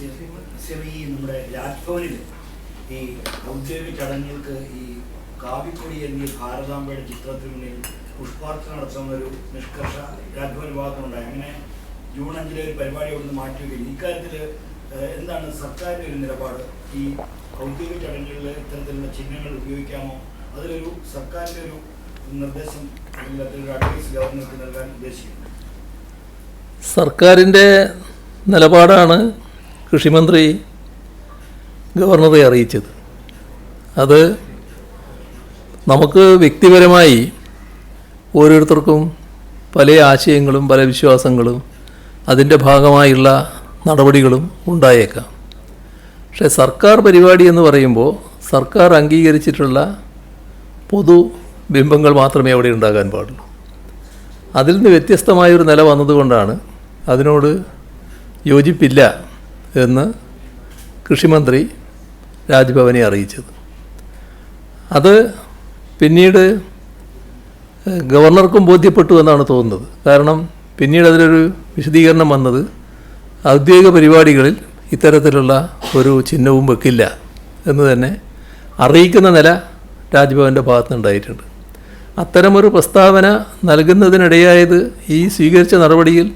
ഈ നമ്മുടെ രാജ്ഭവനിൽ ഈ ഔദ്യോഗിക ചടങ്ങുകൾക്ക് ഈ കാവിക്കൊടി എന്നീ ഭാരതാംബയുടെ ചിത്രത്തിന് മുന്നിൽ പുഷ്പാർച്ചന നടത്തുന്ന ഒരു നിഷ്കർഷ രാജ്ഭവൻ ഭാഗത്തുണ്ടായി അങ്ങനെ ജൂൺ അഞ്ചിലെ ഒരു പരിപാടി അവിടുന്ന് മാറ്റുകയും ഇക്കാര്യത്തിൽ എന്താണ് സർക്കാരിന്റെ ഒരു നിലപാട്? ഈ ഔദ്യോഗിക ചടങ്ങുകളിൽ ഇത്തരത്തിലുള്ള ചിഹ്നങ്ങൾ ഉപയോഗിക്കാമോ? അതിലൊരു സർക്കാരിന്റെ ഒരു നിർദ്ദേശം അല്ലെങ്കിൽ അതിലൊരു അഡ്വൈസ് ഗവർണർക്ക് നൽകാൻ ഉദ്ദേശിക്കുന്നു. സർക്കാരിന്റെ നിലപാടാണ് കൃഷിമന്ത്രി ഗവർണറെ അറിയിച്ചത്. അത് നമുക്ക് വ്യക്തിപരമായി ഓരോരുത്തർക്കും പല ആശയങ്ങളും പല വിശ്വാസങ്ങളും അതിന്റെ ഭാഗമായുള്ള നടപടികളും ഉണ്ടായേക്കാം. പക്ഷേ സർക്കാർ പരിപാടി എന്ന് പറയുമ്പോൾ സർക്കാർ അംഗീകരിച്ചിട്ടുള്ള പൊതു ബിംബങ്ങൾ മാത്രമേ അവിടെ ഉണ്ടാകാൻ പാടുള്ളൂ. അതിൽ നിന്ന് വ്യത്യസ്തമായൊരു നില വന്നതുകൊണ്ടാണ് അതിനോട് യോജിപ്പില്ല എന്ന് കൃഷിമന്ത്രി രാജ്ഭവനെ അറിയിച്ചത്. അത് പിന്നീട് ഗവർണർക്കും ബോധ്യപ്പെട്ടു എന്നാണ് തോന്നുന്നത്. കാരണം പിന്നീട് അതിലൊരു വിശദീകരണം വന്നത് ഔദ്യോഗിക പരിപാടികളിൽ ഇത്തരത്തിലുള്ള ഒരു ചിഹ്നവും വെക്കില്ല എന്ന് തന്നെ അറിയിക്കുന്ന നില രാജ്ഭവന്റെ ഭാഗത്തുനിന്നുണ്ടായിട്ടുണ്ട്. അത്തരമൊരു പ്രസ്താവന നൽകുന്നതിനിടയായത് ഈ സ്വീകരിച്ച നടപടിയിൽ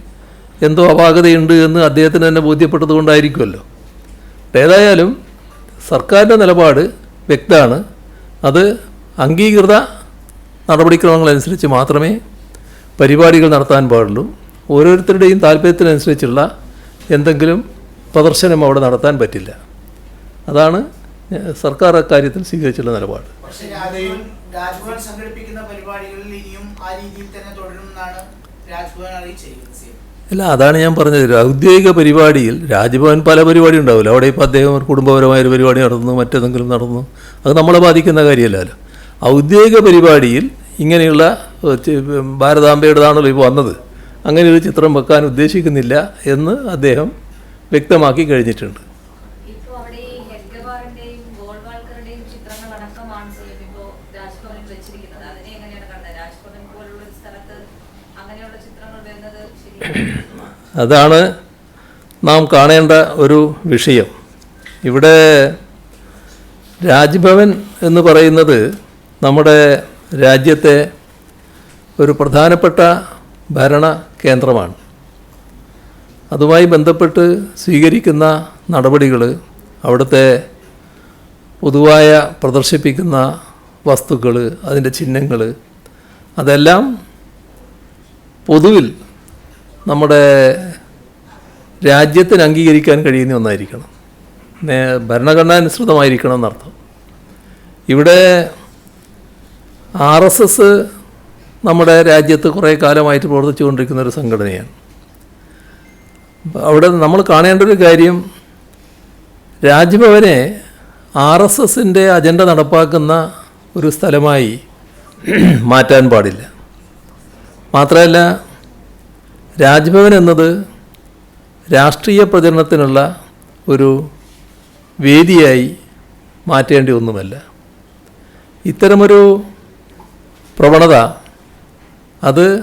എന്തോ അപാകതയുണ്ട് എന്ന് അദ്ദേഹത്തിന് തന്നെ ബോധ്യപ്പെട്ടതുകൊണ്ടായിരിക്കുമല്ലോ. ഏതായാലും സർക്കാരിന്റെ നിലപാട് വ്യക്തമാണ്. അത് അംഗീകൃത നടപടിക്രമങ്ങളനുസരിച്ച് മാത്രമേ പരിപാടികൾ നടത്താൻ പാടുള്ളൂ. ഓരോരുത്തരുടെയും താല്പര്യത്തിനനുസരിച്ചുള്ള എന്തെങ്കിലും പ്രദർശനം അവിടെ നടത്താൻ പറ്റില്ല. അതാണ് സർക്കാർ അക്കാര്യത്തിൽ സ്വീകരിച്ചുള്ള നിലപാട്. സംഘടിപ്പിക്കുന്ന പരിപാടികളിൽ ആ തന്നെ രാജ്ഭവൻ അറിയിച്ചിരിക്കുന്നത്. അല്ല അതാണ് ഞാൻ പറഞ്ഞത്. ഔദ്യോഗിക പരിപാടിയിൽ രാജ്ഭവൻ പല പരിപാടി ഉണ്ടാവില്ല. അവിടെ ഇപ്പോൾ അദ്ദേഹം ഒരു കുടുംബപരമായ ഒരു പരിപാടി നടന്നു മറ്റേതെങ്കിലും നടന്നു അത് നമ്മളെ ബാധിക്കുന്ന കാര്യമല്ലല്ലോ. ഔദ്യോഗിക പരിപാടിയിൽ ഇങ്ങനെയുള്ള ഭാരതാംബയുടേതാണല്ലോ ഇപ്പോൾ വന്നത്. അങ്ങനെ ഒരു ചിത്രം വെക്കാൻ ഉദ്ദേശിക്കുന്നില്ല എന്ന് അദ്ദേഹം വ്യക്തമാക്കി കഴിഞ്ഞിട്ടുണ്ട്. ഇപ്പൊ അവിടെ ഈ ഹെഡ്ഗവാറിന്റെയും ചിത്രങ്ങൾ അടക്കമാണ് സിഎം ഇപ്പോ രാജ്ഭവനിൽ വെച്ചിരിക്കുന്നത്. അതിനെ എങ്ങനെയാണ് അതാണ് നാം കാണേണ്ട ഒരു വിഷയം. ഇവിടെ രാജ്ഭവൻ എന്ന് പറയുന്നത് നമ്മുടെ രാജ്യത്തെ ഒരു പ്രധാനപ്പെട്ട ഭരണ കേന്ദ്രമാണ്. അതുമായി ബന്ധപ്പെട്ട് സ്വീകരിക്കുന്ന നടപടികൾ അവിടുത്തെ പൊതുവായ പ്രദർശിപ്പിക്കുന്ന വസ്തുക്കൾ അതിന്റെ ചിഹ്നങ്ങൾ അതെല്ലാം പൊതുവിൽ നമ്മുടെ രാജ്യത്തിന് അംഗീകരിക്കാൻ കഴിയുന്ന ഒന്നായിരിക്കണം. ഭരണഘടനാനുസൃതമായിരിക്കണം എന്നർത്ഥം. ഇവിടെ ആർ എസ് എസ് നമ്മുടെ രാജ്യത്ത് കുറേ കാലമായിട്ട് പ്രവർത്തിച്ചുകൊണ്ടിരിക്കുന്ന ഒരു സംഘടനയാണ്. അവിടെ നമ്മൾ കാണേണ്ട ഒരു കാര്യം രാജ്ഭവനെ ആർ എസ് എസിന്റെ അജണ്ട നടപ്പാക്കുന്ന ഒരു സ്ഥലമായി മാറ്റാൻ പാടില്ല. മാത്രമല്ല രാജ്ഭവൻ എന്നത് രാഷ്ട്രീയ പ്രചരണത്തിനുള്ള ഒരു വേദിയായി മാറ്റേണ്ടി ഒന്നുമല്ല. ഇത്തരമൊരു പ്രവണത അത്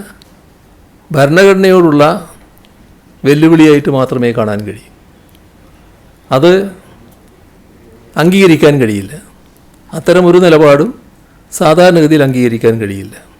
ഭരണഘടനയോടുള്ള വെല്ലുവിളിയായിട്ട് മാത്രമേ കാണാൻ കഴിയൂ. അത് അംഗീകരിക്കാൻ കഴിയില്ല. അത്തരമൊരു നിലപാടും സാധാരണഗതിയിൽ അംഗീകരിക്കാൻ കഴിയില്ല.